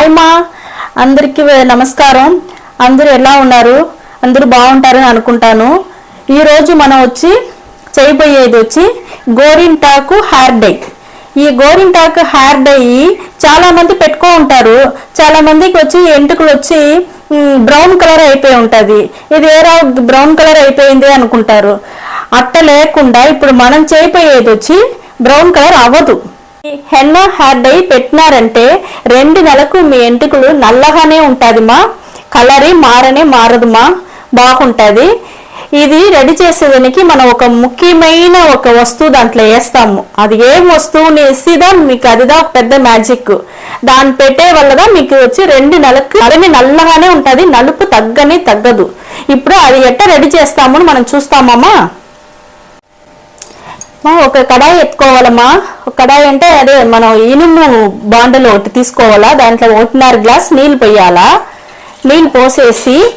Hi మా. అందరికీ నమస్కారం. అందరూ ఎలా ఉన్నారు? అందరూ బాగుంటారని అనుకుంటాను. ఈరోజు మనం వచ్చి చేయబోయేది వచ్చి గోరింటాకు హెయిర్ డై ఈ గోరింటాకు హెయిర్ డై చాలా మంది పెట్టుకో ఉంటారు. చాలా మందికి వచ్చి ఎంటుకలు వచ్చి బ్రౌన్ కలర్ అయిపోయి ఉంటుంది. ఇది ఏరా బ్రౌన్ కలర్ అయిపోయింది అనుకుంటారు. అట్ట లేకుండా ఇప్పుడు మనం చేయబోయేది వచ్చి బ్రౌన్ కలర్ అవ్వదు. హెన్నా హెయిర్ డై పెట్టినారంటే రెండు నెలలకు మీ ఎంటుకలు నల్లగానే ఉంటుంది మా కలరే మారనే మారదుమా? బాగుంటుంది. ఇది రెడీ చేసేదానికి మనం ఒక ముఖ్యమైన ఒక వస్తువు దాంట్లో వేస్తాము. అది ఏం వస్తువుని వేసిదా మీకు అదిదా పెద్ద మ్యాజిక్ దాన్ని పెట్టే వల్లదా మీకు వచ్చి రెండు నెలలకు కలమి నల్లగానే ఉంటుంది నలుపు తగ్గని తగ్గదు. ఇప్పుడు అది ఎట్ట రెడీ చేస్తామని మనం చూస్తామమ్మా? ఒక కడాయి ఎత్తుకోవాలమ్మా. ఒక కడాయి అంటే అదే మనం ఇనుము బాండలు ఒకటి తీసుకోవాలా? దాంట్లో ఒకటిన్నర గ్లాస్ నీళ్ళు పోయాలా? నీళ్ళు పోసేసి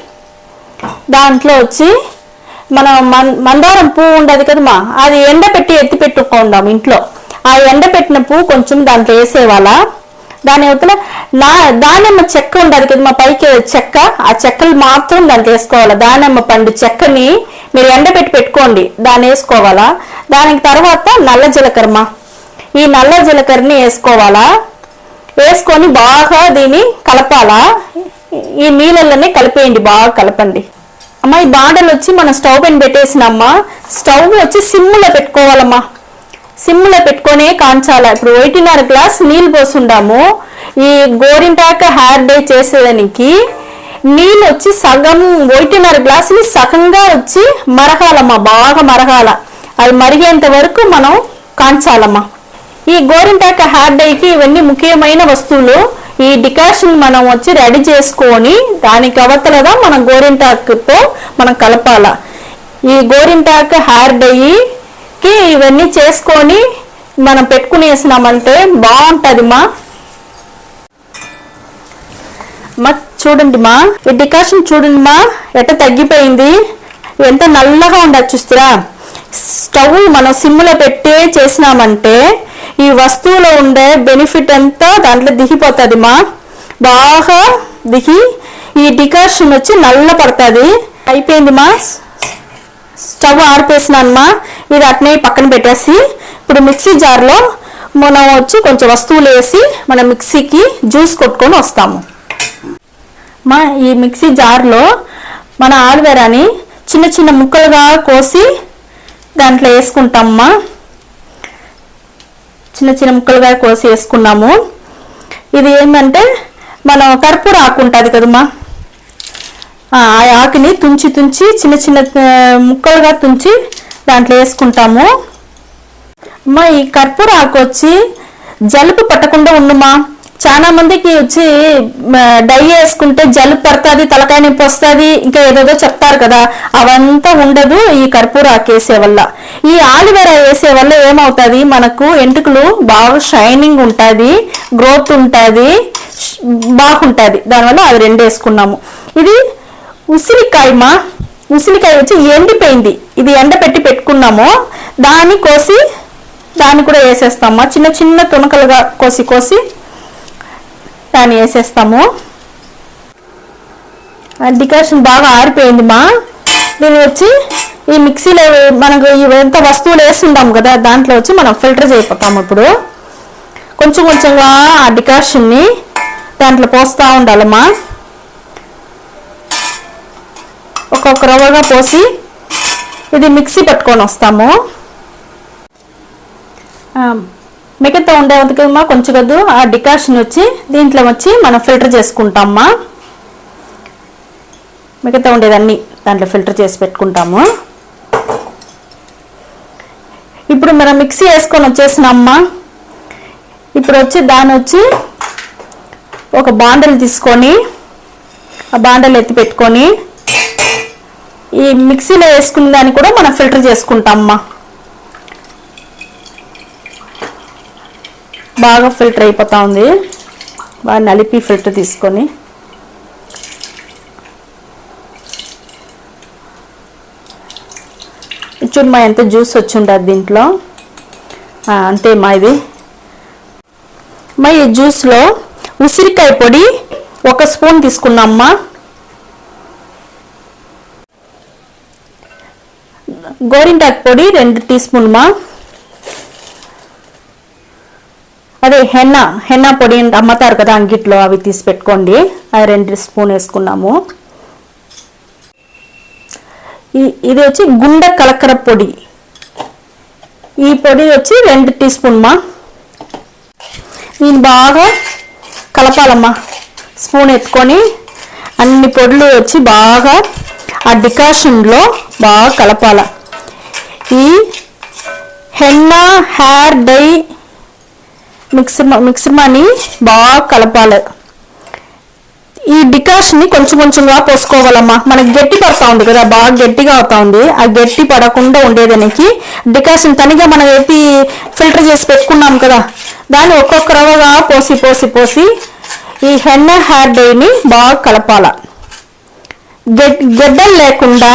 దాంట్లో వచ్చి మనం మన్ మందారం పువ్వు ఉండదు కదమ్మా. అది ఎండపెట్టి ఎత్తి పెట్టుకుందాం ఇంట్లో. ఆ ఎండబెట్టిన పువ్వు కొంచెం దాంట్లో వేసేవాళ్ళ. దాని అవతల నా దానిమ్మ చెక్క ఉండదు కదా మా పైకి చెక్క. ఆ చెక్కలు మాత్రం దానికి వేసుకోవాలి? దానిమ్మ పండు చెక్కని మీరు ఎండబెట్టి పెట్టుకోండి. దాన్ని వేసుకోవాలా? దానికి తర్వాత నల్ల జీలకర్ర ఈ నల్ల జీలకర్రని వేసుకోవాలా? వేసుకొని బాగా దీన్ని కలపాలా? ఈ నీళ్ళల్లోనే కలిపేయండి బాగా కలపండి. అమ్మా ఈ బాండలు వచ్చి మనం స్టవ్ పైన పెట్టేసినమ్మా. స్టవ్ వచ్చి సిమ్లో పెట్టుకోవాలమ్మా. సిమ్లో పెట్టుకొనే కాంచాల. ఇప్పుడు ఒకటిన్నర గ్లాస్ నీళ్ళు పోసుండాము. ఈ గోరింటాక హెయిర్ డే చేసేదానికి నీళ్ళు వచ్చి సగం ఒకటిన్నర గ్లాసుని సగంగా వచ్చి మరగాలమ్మా బాగా మరగాల. అది మరిగేంత వరకు మనం కాంచాలమ్మా. ఈ గోరింటాక హెయిర్ డైకి ఇవన్నీ ముఖ్యమైన వస్తువులు. ఈ డికాషన్ మనం వచ్చి రెడీ చేసుకొని దానికి అవతలగా మనం గోరింటాకుతో మనం కలపాల. ఈ గోరింటాకు హెయిర్ డైకి ఇవన్నీ చేసుకొని మనం పెట్టుకునేసినామంటే బాగుంటుంది మా మా చూడండి మా ఈ డికాషన్ చూడండి మా ఎట్ట తగ్గిపోయింది? ఎంత నల్లగా ఉండదు చూస్తారా. స్టవ్ మనం సిమ్లో పెట్టే చేసినామంటే ఈ వస్తువులో ఉండే బెనిఫిట్ అంతా దాంట్లో దిగిపోతుంది మా బాగా దిగి ఈ డికాషన్ వచ్చి నల్ల పడుతుంది. అయిపోయింది మా స్టవ్ ఆరిపేసినానమ్మా ఇది అట్నే పక్కన పెట్టేసి ఇప్పుడు మిక్సీ జార్లో మనం వచ్చి కొంచెం వస్తువులు వేసి మన మిక్సీకి జ్యూస్ కొట్టుకొని వస్తాము. మా ఈ మిక్సీ జార్లో మన ఆలువేరాని చిన్న చిన్న ముక్కలుగా కోసి దాంట్లో వేసుకుంటామమ్మా. చిన్న చిన్న ముక్కలుగా కోసి వేసుకున్నాము. ఇది ఏంటంటే మనం కర్పూర ఆకు ఉంటుంది కదమ్మా. ఆ ఆకుని తుంచి తుంచి చిన్న చిన్న ముక్కలుగా తుంచి దాంట్లో వేసుకుంటాము. అమ్మా ఈ కర్పూర ఆకు వచ్చి జలుబు పట్టకుండా ఉండుమా? చాలా మందికి వచ్చి డై వేసుకుంటే జలుబు పడుతుంది తలకాయ నొప్పి వస్తుంది ఇంకా ఏదేదో చెప్తారు కదా. అవంతా ఉండదు ఈ కర్పూర ఆకు వేసే వల్ల. ఈ ఆలివేరా వేసే వల్ల ఏమవుతుంది? మనకు ఎంటుకలు బాగా షైనింగ్ ఉంటుంది గ్రోత్ ఉంటుంది బాగుంటుంది. దానివల్ల అవి రెండు వేసుకున్నాము. ఇది ఉసిరికాయమా ఉసిరికాయ వచ్చి ఎండిపోయింది. ఇది ఎండ పెట్టి పెట్టుకున్నాము. దాన్ని కోసి దాన్ని కూడా వేసేస్తామా. చిన్న చిన్న తునకలుగా కోసి కోసి దాన్ని వేసేస్తాము. ఆ డికాషన్ బాగా ఆరిపోయింది మా. దీన్ని వచ్చి ఈ మిక్సీలో మనకు ఎంత వస్తువులు వేస్తుంటాం కదా దాంట్లో వచ్చి మనం ఫిల్టర్ చేయకపోతాము ఇప్పుడు. కొంచెం కొంచెంగా ఆ డికాషన్ని దాంట్లో పోస్తూ ఉండాలమ్మా ఒక్కొక్క రవ్వగా పోసి ఇది మిక్సీ పెట్టుకొని వస్తాము. మిగతా ఉండే కదమ్మా కొంచెం కద్దు ఆ డికాషన్ వచ్చి దీంట్లో వచ్చి మనం ఫిల్టర్ చేసుకుంటామమ్మా మిగతా ఉండేదన్నీ దాంట్లో ఫిల్టర్ చేసి పెట్టుకుంటాము. ఇప్పుడు మనం మిక్సీ వేసుకొని వచ్చేసినామ్మా ఇప్పుడు వచ్చి దాని వచ్చి ఒక బాండలు తీసుకొని ఆ బాండలు ఎత్తి పెట్టుకొని ఈ మిక్సీలో వేసుకున్న దాన్ని కూడా మనం ఫిల్టర్ చేసుకుంటామమ్మా. బాగా ఫిల్టర్ అయిపోతా ఉంది. బాగా నలిపి ఫిల్టర్ తీసుకొని. చూడు మా ఎంత జ్యూస్ వచ్చిండదు దీంట్లో. అంతేమ్మా అంతే మా ఇది? మా ఈ జ్యూస్లో ఉసిరికాయ పొడి ఒక స్పూన్ తీసుకున్నామ్మా గోరింటాకు పొడి రెండు టీ స్పూన్మా అదే హెన్న హెన్న పొడి అమ్మతారు కదా అంగిట్లో అవి తీసి పెట్టుకోండి. అది రెండు స్పూన్ వేసుకున్నాము. ఇది వచ్చి గుండె కలకర పొడి. ఈ పొడి వచ్చి రెండు టీ స్పూన్ మా. దీన్ని బాగా కలపాలమ్మా. స్పూన్ ఎత్తుకొని అన్ని పొడులు వచ్చి బాగా ఆ డికాషన్లో బాగా కలపాల. ఈ henna hair dye mixer mixer money బాగా కలపాలి. ఈ డికాషన్ని కొంచెం కొంచెంగా పోసుకోవాలమ్మా. మనకి గట్టి పడతా ఉంది కదా బాగా గట్టిగా అవుతా ఉంది. ఆ గట్టి పడకుండా ఉండేదానికి డికాషన్ తనిగా మనం ఎత్తి ఫిల్టర్ చేసి పెట్టుకున్నాం కదా దాన్ని ఒక్కొక్క రవ్వగా పోసి పోసి పోసి ఈ హెన్న హెయిర్ డైని బాగా కలపాల. గెడ్ గెడ్డలు లేకుండా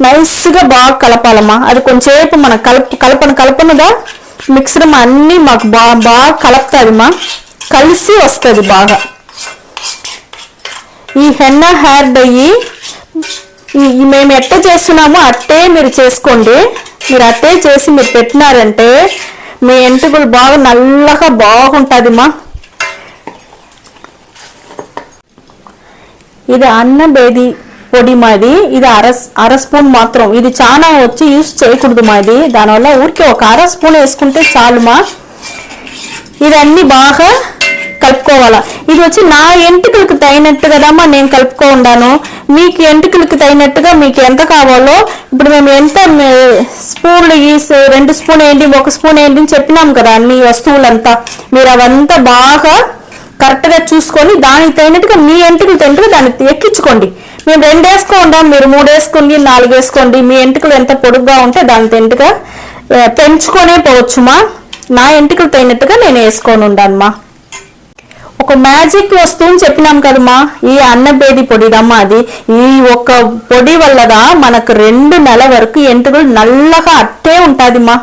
నైస్గా బాగా కలపాలమ్మా. అది కొంచెంసేపు మన కలప కలపను కలపనుగా మిక్సర్ అన్నీ మాకు బాగా బాగా కలుపుతుందిమా కలిసి వస్తుంది బాగా. ఈ హెన్న హెయిర్ డై మేము ఎట్ట చేస్తున్నామో అట్టే మీరు చేసుకోండి. మీరు అట్టే చేసి మీరు పెట్టినారంటే మీ ఎంటుకలు బాగా నల్లగా బాగుంటుందిమా ఇది అన్న బేది పొడి మాది ఇది అర అర స్పూన్ మాత్రం. ఇది చాలా వచ్చి యూస్ చేయకూడదు మాది. దానివల్ల ఊరికే ఒక అర స్పూన్ వేసుకుంటే చాలు మా ఇవన్నీ బాగా కలుపుకోవాలా. ఇది వచ్చి నా ఎంటుకలకు తగినట్టు కదమ్మా నేను కలుపుకో ఉండాను. మీకు ఎంటుకలకు తగినట్టుగా మీకు ఎంత కావాలో ఇప్పుడు మేము ఎంత స్పూన్లు ఈ రెండు స్పూన్ ఏంటి ఒక స్పూన్ ఏంటి అని చెప్పినాం కదా అన్ని వస్తువులంతా. మీరు అవంతా బాగా కరెక్ట్గా చూసుకొని దానికి తగినట్టుగా మీ ఎంటుకలు తగినట్టుగా దాన్ని ఎక్కించుకోండి. మేము రెండు వేసుకో మీరు మూడు వేసుకోండి నాలుగు వేసుకోండి. మీ ఎంటుకలు ఎంత పొడుగ్గా ఉంటే దాని తింటుగా పెంచుకొనే పోవచ్చుమా నా ఎంటుకలు తగినట్టుగా నేను వేసుకొని ఉండానమ్మా ఒక మ్యాజిక్ వస్తువుని చెప్పినాం కదమ్మా ఈ అన్నబేది పొడిదమ్మా అది. ఈ ఒక్క పొడి వల్లదా మనకు రెండు నెల వరకు ఎంటుకలు నల్లగా అట్టే ఉంటుందిమా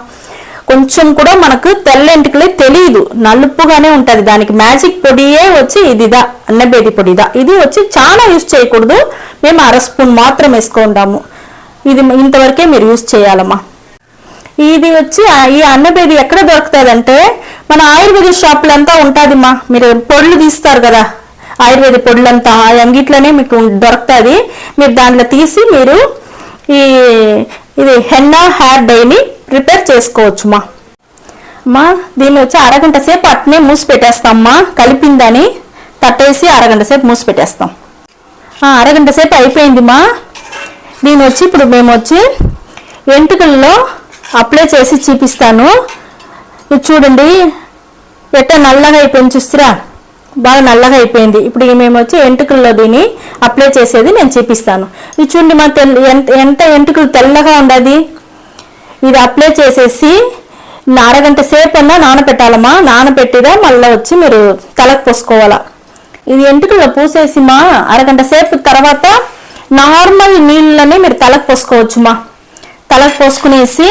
కొంచెం కూడా మనకు తెల్ల ఎంటుకలే తెలియదు నలుపుగానే ఉంటుంది. దానికి మ్యాజిక్ పొడియే వచ్చి ఇదిదా అన్నబేది పొడిదా. ఇది వచ్చి చాలా యూస్ చేయకూడదు. మేము అర స్పూన్ మాత్రం వేసుకుంటాము ఇది ఇంతవరకే మీరు యూస్ చేయాలమ్మా. ఇది వచ్చి ఈ అన్నబేది ఎక్కడ దొరుకుతుందంటే మన ఆయుర్వేద షాపులంతా ఉంటుందిమ్మా. మీరు పొడులు తీస్తారు కదా. ఆయుర్వేద పొడులంతా అంగిట్లోనే మీకు దొరుకుతుంది. మీరు దాంట్లో తీసి మీరు ఈ ఇది హెన్నా హెయిర్ డైని ప్రిపేర్ చేసుకోవచ్చుమా? అమ్మా దీన్ని వచ్చి అరగంట సేపు అట్నే మూసి పెట్టేస్తామ్మా. కలిపిందని తట్టేసి అరగంట సేపు మూసి పెట్టేస్తాం. ఆ, అరగంట సేపు అయిపోయిందిమా. దీని వచ్చి ఇప్పుడు మేము వచ్చి వెంట్రుకల్లో అప్లై చేసి చూపిస్తాను. ఇది చూడండి. ఎట్ట నల్లగా అయిపోయింది చూస్తురా? బాగా నల్లగా అయిపోయింది. ఇప్పుడు మేము వచ్చి ఎంటుకల్లో దీన్ని అప్లై చేసేది నేను చూపిస్తాను. ఇది చూడండి మా తెల్ల ఎంత ఎంత ఎంటుకలు తెల్లగా ఉండదు? ఇది అప్లై చేసేసి అరగంట సేపు అన్నా నానబెట్టాలమ్మా. నానబెట్టిరా మళ్ళీ వచ్చి మీరు తలకు పోసుకోవాలా. ఇది ఎంటుకల్లో పూసేసిమా? అరగంట సేపు తర్వాత నార్మల్ నీళ్ళని మీరు తలకు పోసుకోవచ్చుమా. తలకు పోసుకునేసి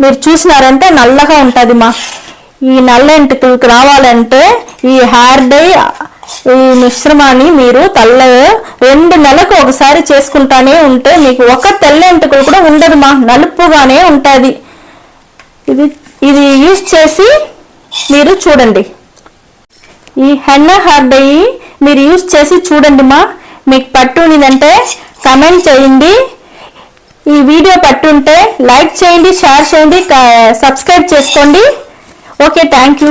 మీరు చూసినారంటే నల్లగా ఉంటుందిమా. ఈ నల్ల ఎంటుకలకు రావాలంటే ఈ హెయిర్ డై ఈ మిశ్రమాన్ని మీరు తల్ల రెండు నెలలకు ఒకసారి చేసుకుంటానే ఉంటే మీకు ఒక తెల్ల ఎంటుకలు కూడా ఉండదు మా. నలుపుగానే ఉంటుంది. ఇది ఇది యూజ్ చేసి మీరు చూడండి. ఈ హెన్న హార్డ్ అయ్యి మీరు యూజ్ చేసి చూడండి మా. మీకు పట్టునిదంటే కమెంట్ చేయండి. ఈ వీడియో పట్టుంటే లైక్ చేయండి షేర్ చేయండి సబ్స్క్రైబ్ చేసుకోండి. Okay thank you